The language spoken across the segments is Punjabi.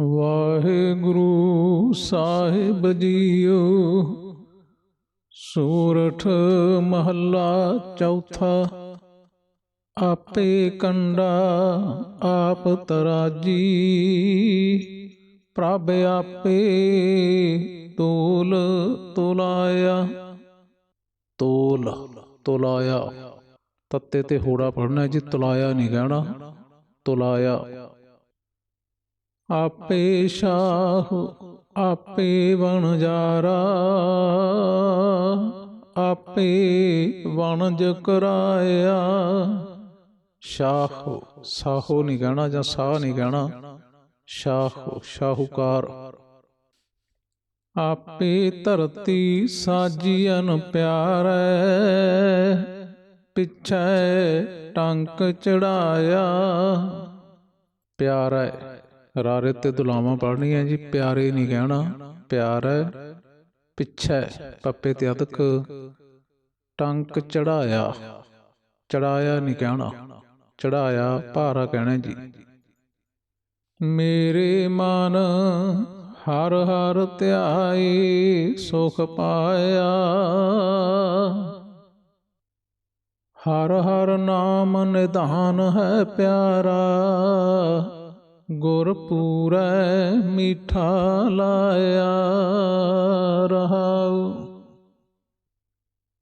ਵਾਹਿਗੁਰੂ ਸਾਹਿਬ ਜੀਓ, ਸੂਰਠ ਮਹੱਲਾ ਚੌਥਾ, ਆਪੇ ਕੰਡਾ ਆਪ ਤਰਾਜੀ, ਪ੍ਰਭ ਆਪੇ ਤੋਲ ਤੋਲਾਇਆ। ਤੋਲ ਤੋਲਾਇਆ। ਤੱਤੇ ਤੇ ਹੋੜਾ ਪੜਨਾ ਜੀ, ਤੋਲਾਇਆ ਨਹੀਂ ਕਹਿਣਾ ਤੋਲਾਇਆ। ਆਪੇ ਸ਼ਾਹ, ਆਪੇ ਵਣਜਾਰਾ, ਆਪੇ ਵਣਜ ਕਰਾਇਆ। ਸ਼ਾਹ, ਸਾਹੋ ਨਹੀਂ ਕਹਿਣਾ ਜਾਂ ਸਾਹ ਨਹੀਂ ਕਹਿਣਾ। ਸ਼ਾਹ, ਸ਼ਾਹੂਕਾਰ। ਆਪੇ ਧਰਤੀ ਸਾਜੀਅਨ ਪਿਆਰੈ, ਪਿਛੈ ਟੰਕ ਚੜਾਇਆ। ਪਿਆਰੈ ਰਾਰੇ ਤੇ ਦੁਲਾਵਾਂ ਪੜਨੀਆਂ ਜੀ, ਪਿਆਰੇ ਨਹੀਂ ਕਹਿਣਾ। ਪਿਆਰ ਹੈ, ਪਿਛੈ ਪੱਪੇ ਤੇ ਅਦਕ। ਟੰਕ ਚੜਾਇਆ ਚੜਾਇਆ ਨਹੀਂ ਕਹਿਣਾ। ਚੜਾਇਆ ਭਾਰਾ ਕਹਿਣਾ ਜੀ। ਮੇਰੇ ਮਨ ਹਰ ਹਰ ਧਿਆਏ ਸੁਖ ਪਾਇਆ। ਹਰ ਹਰ ਨਾਮ ਨਿਧਾਨ ਹੈ ਪਿਆਰਾ। ਗੁਰ ਪੂਰੈ ਮਿਠਾ ਲਾਇਆ ਰਹਾਉ।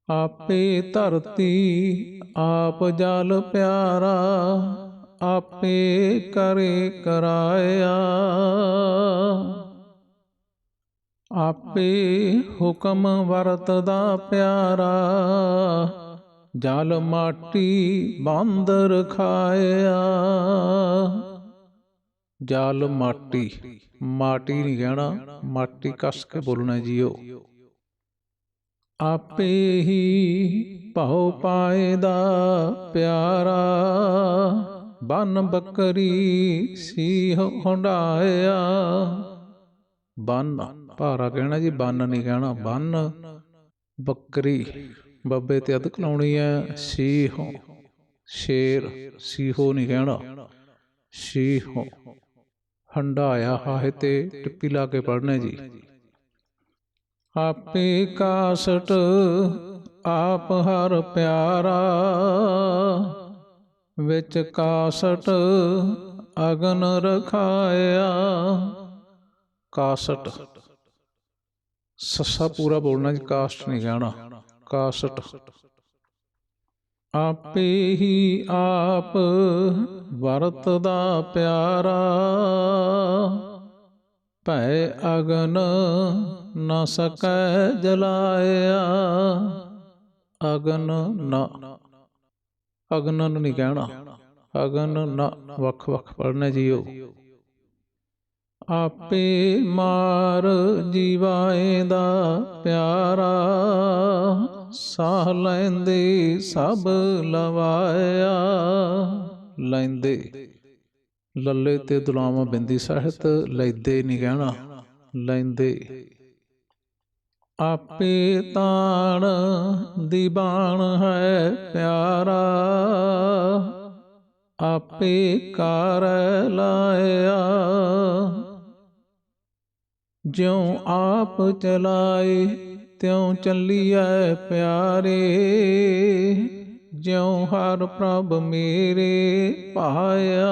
ਆਪੇ ਧਰਤੀ, ਆਪ ਜਲ ਪਿਆਰਾ, ਆਪੇ ਕਰੇ ਕਰਾਇਆ। ਆਪੇ ਹੁਕਮ ਵਰਤਦਾ ਪਿਆਰਾ, ਜਲ ਮਾਟੀ ਬੰਦ ਰਖਾਇਆ ਜਾਲ ਮਾਟੀ। ਮਾਟੀ ਨਹੀਂ ਕਹਿਣਾ ਮਾਟੀ ਕੱਸ ਕੇ ਬੋਲਣਾ ਜੀਓ। ਆਪੇ ਹੀ ਭਉ ਪਾਏ ਦਾ ਪਿਆਰਾ ਬਨ ਬੱਕਰੀ ਸੀਹ ਹੰਡਾਇਆ। ਬਨ, ਭਾਰਾ ਕਹਿਣਾ ਜੀ, ਬਨ ਨਹੀਂ ਕਹਿਣਾ ਬਨ ਬੱਕਰੀ। ਬੱਬੇ ਤੇ ਅਦਕ ਲਾਉਣੀ ਹੈ ਸੀਹੋ ਸ਼ੇਰ ਸੀਹੋ ਨਹੀਂ ਕਹਿਣਾ ਸੀਹੋ ਹੰਡਾਇਆ ਹਾਹੇ ਤੇ ਟਿੱਪੀ ਲਾ ਕੇ ਪੜਨਾ ਜੀ। ਆਪੇ ਕਾਸਟ, ਆਪ ਹਰ ਪਿਆਰਾ, ਵਿੱਚ ਕਾਸਟ ਅਗਨ ਰਖਾਇਆ। ਕਾਸਟ। ਸੱਸਾ ਪੂਰਾ ਬੋਲਣਾ ਜੀ, ਕਾਸਟ ਨਹੀਂ ਕਹਿਣਾ ਕਾਸਟ। ਆਪੇ ਹੀ ਆਪ ਵਰਤਦਾ ਪਿਆਰਾ। ਭੈ ਅਗਨ ਨ ਸਕੈ ਜਲਾਇਆ। ਅਗਨ ਨ। ਅਗਨ ਨੂੰ ਨਹੀਂ ਕਹਿਣਾ। ਅਗਨ ਨ। ਵੱਖ ਵੱਖ ਪੜਨੇ ਜੀਓ। ਆਪੇ ਮਾਰ ਜੀਵਾਏ ਦਾ ਪਿਆਰਾ। ਸਾਹ ਲੈਂਦੇ, ਸਭ ਲਵਾਇਆ। ਲੈਂਦੇ, ਲੱਲੇ ਤੇ ਦੁਲਾਵਾਂ ਬਿੰਦੀ ਸਾਹਿਤ ਲੈਦੇ ਨਹੀਂ ਕਹਿਣਾ ਲੈਂਦੇ, ਆਪੇ ਤਾਣ ਦੀਵਾਨ ਹੈ ਪਿਆਰਾ। ਆਪੇ ਕਰ ਲਾਇਆ। ਜਿਉ ਆਪ ਚਲਾਏ ਤਿਉ ਚੱਲੀਐ ਪਿਆਰੇ, ਜਿਉ ਹਰ ਪ੍ਰਭ ਮੇਰੇ ਪਾਇਆ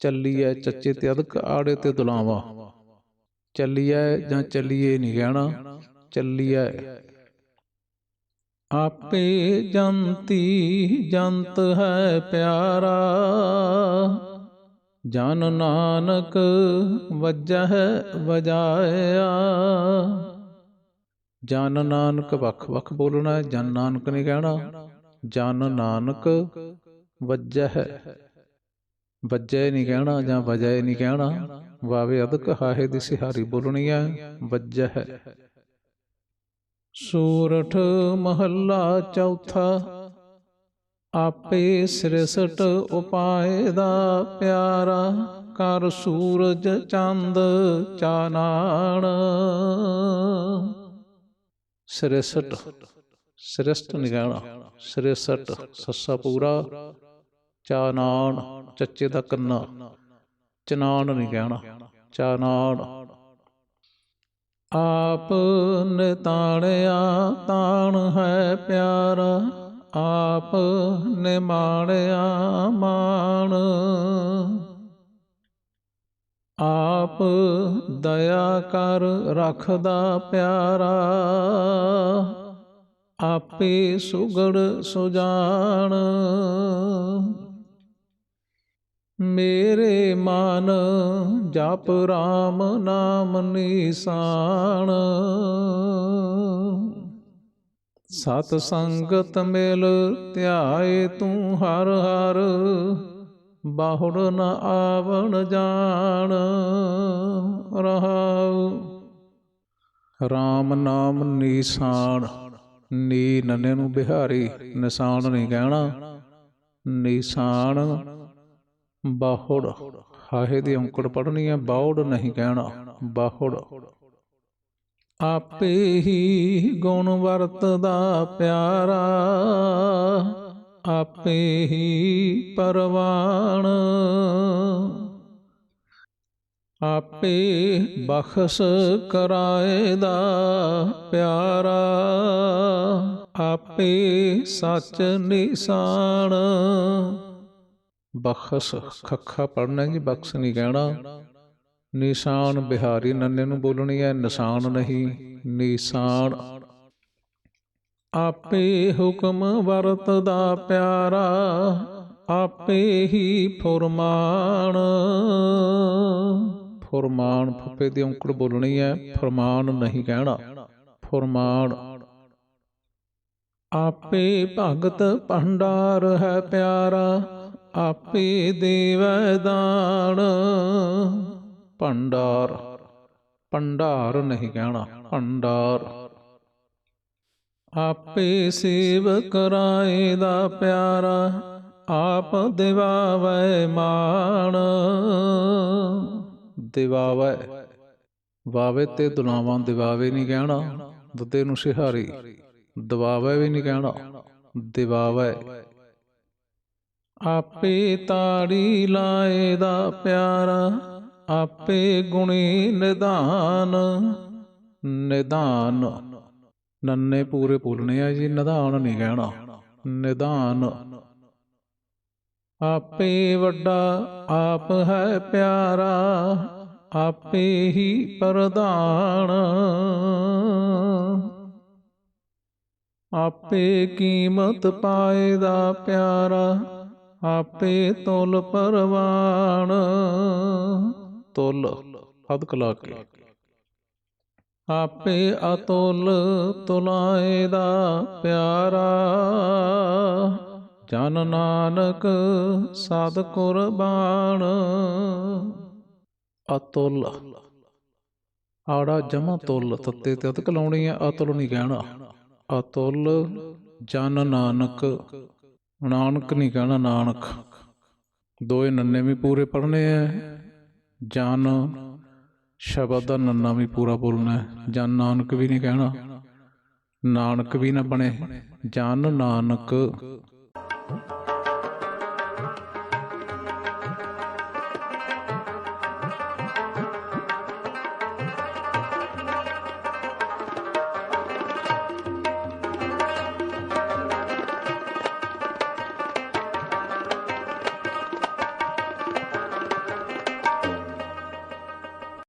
ਚੱਲੀਐ ਚੱਚੇ ਤੇ ਅਦਕ ਆੜੇ ਤੇ ਦੁਲਾਵਾ। ਚੱਲੀਐ ਜਾਂ ਚੱਲੀਏ ਨਹੀਂ ਕਹਿਣਾ ਚੱਲੀਐ ਆਪੇ ਜੰਤੀ ਜੰਤ ਹੈ ਪਿਆਰਾ। ਜਨ ਨਾਨਕ ਵਜਹ ਵਜਾਇਆ। ਜਨ ਨਾਨਕ ਵੱਖ ਵੱਖ ਬੋਲਣਾ ਹੈ, ਜਨ ਨਾਨਕ ਨਹੀਂ ਕਹਿਣਾ। ਜਨ ਨਾਨਕ ਵਜਹ ਵੱਜੈ ਨਹੀਂ ਕਹਿਣਾ ਜਾਂ ਵਜੈ ਨਹੀਂ ਕਹਿਣਾ। ਵਾਵੇ ਅਦਕ ਹਾਹੇ ਦੀ ਸਿਹਾਰੀ ਬੋਲਣੀ ਹੈ ਵਜਹ। ਸੂਰਠ ਮਹੱਲਾ ਚੌਥਾ ਆਪੇ ਸ੍ਰਿਸ਼ਟ ਉਪਾਏ ਦਾ ਪਿਆਰਾ, ਕਰ ਸੂਰਜ ਚੰਦ ਚਾਨਾਣ। ਸ੍ਰਿਸ਼ਟ ਸ੍ਰਿਸ਼ਟ ਨਿਗਾਣਾ, ਸ੍ਰਿਸ਼ਟ ਸੱਸਾ ਪੂਰਾ, ਚਾਨਾਣ ਚੱਚੇ ਦਾ ਕੰਨਾ, ਚਨਾਣ ਨਹੀਂ ਕਹਿਣਾ ਚਨਾਨ ਆਪ ਨਿਤਾਣਿਆ ਤਾਣ ਹੈ ਪਿਆਰਾ ਆਪ ਨਿਮਾਣਿਆ ਮਾਣ। ਆਪ ਦਇਆ ਕਰ ਰੱਖਦਾ ਪਿਆਰਾ। ਆਪੇ ਸੁਗੜ ਸੁਜਾਨ ਮੇਰੇ ਮਨ ਜਪ ਰਾਮ ਨਾਮ ਨਿਸਾਨ। ਸਤ ਸੰਗਤ ਮਿਲ ਧਿਆਏ ਤੂੰ ਹਰ ਹਰ, ਬਾਹੁੜ ਨ ਆਵਣ ਜਾਣ ਰਹਾਉ। RAM ਨਾਮ ਨਿਸ਼ਾਨ ਨੀ ਨੰਨੇ ਨੂੰ ਬਿਹਾਰੀ ਨਿਸ਼ਾਨ ਨਹੀਂ ਕਹਿਣਾ। ਨਿਸ਼ਾਨ ਬਾਹੁੜ, ਹਾਹੇ ਦੀ ਔਂਕੜ ਪੜਨੀ ਹੈ ਬਾਉੜ ਨਹੀਂ ਕਹਿਣਾ, ਬਾਹੁੜ। ਆਪੇ ਹੀ ਗੁਣ ਵਰਤਦਾ ਪਿਆਰਾ, ਆਪੇ ਹੀ ਪਰਵਾਣ। ਆਪੇ ਬਖਸ਼ ਕਰਾਏ ਦਾ ਪਿਆਰਾ, ਆਪੇ ਸੱਚ ਨਿਸ਼ਾਨ। ਬਖਸ਼, ਖੱਖਾ ਪੜਨਾ ਜੀ, ਬਖਸ਼ ਨਹੀਂ ਕਹਿਣਾ। ਨਿਸ਼ਾਨ ਬਿਹਾਰੀ ਨੰਨੇ ਨੂੰ ਬੋਲਣੀ ਹੈ, ਨਿਸ਼ਾਨ ਨਹੀਂ, ਨਿਸ਼ਾਨ। ਆਪੇ ਹੁਕਮ ਵਰਤਦਾ ਪਿਆਰਾ, ਆਪੇ ਹੀ ਫੁਰਮਾਨ। ਫੁਰਮਾਨ ਫੱਪੇ ਦੀ ਔਂਕੜ ਬੋਲਣੀ ਹੈ, ਫਰਮਾਨ ਨਹੀਂ ਕਹਿਣਾ, ਫੁਰਮਾਨ। ਆਪੇ ਭਗਤ ਭੰਡਾਰ ਹੈ ਪਿਆਰਾ, ਆਪੇ ਦੇਵੈ ਦਾਨ। ਭੰਡਾਰ। ਭੰਡਾਰ ਨਹੀਂ ਕਹਿਣਾ, ਭੰਡਾਰ। ਆਪੇ ਸੇਵ ਕਰਾਏ ਦਾ ਪਿਆਰਾ, ਆਪ ਦਿਵਾਵੈ ਮਾਣ। ਦਿਵਾਵੈ। ਵਾਵੇ ਤੇ ਦੁਨਾਵਾਂ ਦਿਵਾਵੇ ਨਹੀਂ ਕਹਿਣਾ, ਦੁੱਤੇ ਨੂੰ ਸਿਹਾਰੀ, ਦਵਾਵੇ ਵੀ ਨਹੀਂ ਕਹਿਣਾ, ਦਿਵਾਵੇ। ਆਪੇ ਤਾੜੀ ਲਾਏ ਦਾ ਪਿਆਰਾ ਆਪੇ ਗੁਣੀ ਨਿਧਾਨ। ਨਿਧਾਨ। ਨੰਨੇ ਪੂਰੇ ਬੋਲਣੇ ਆ ਜੀ, ਨਿਧਾਨ ਨਹੀਂ ਕਹਿਣਾ। ਨਿਧਾਨ। ਆਪੇ ਵੱਡਾ ਆਪ ਹੈ ਪਿਆਰਾ, ਆਪੇ ਹੀ ਪ੍ਰਧਾਨ। ਆਪੇ ਕੀਮਤ ਪਾਏ ਦਾ ਪਿਆਰਾ, ਆਪੇ ਤੁਲ ਪਰਵਾਨ। ਤੁਲ ਅਦ ਕਲਾ ਕੇ ਆਪੇ ਅਤੁਲ ਤੁਲਾਏ ਦਾ ਪਿਆਰਾ, ਜਨ ਨਾਨਕ ਸਦ ਕੁਰਬਾਨ। ਅਤੁਲ, ਆੜਾ ਜਮਾ ਤੁਲ ਤੱਤੇ ਤੇ ਅਤਕ ਲਾਉਣੀ ਹੈ ਅਤੁਲ ਨਹੀਂ ਕਹਿਣਾ। ਅਤੁਲ, ਜਨ ਨਾਨਕ ਨਾਨਕ ਨਹੀਂ ਕਹਿਣਾ, ਨਾਨਕ। ਦੋਏ ਨੰਨੇ ਵੀ ਪੂਰੇ ਪੜਨੇ ਐ ਜਨ ਸ਼ਬਦ ਦਾ ਨੰਨਾ ਵੀ ਪੂਰਾ ਬੋਲਣਾ ਜਨ ਨਾਨਕ ਵੀ ਨਹੀਂ ਕਹਿਣਾ। ਨਾਨਕ ਵੀ ਨਾ ਬਣੇ। ਜਨ ਨਾਨਕ।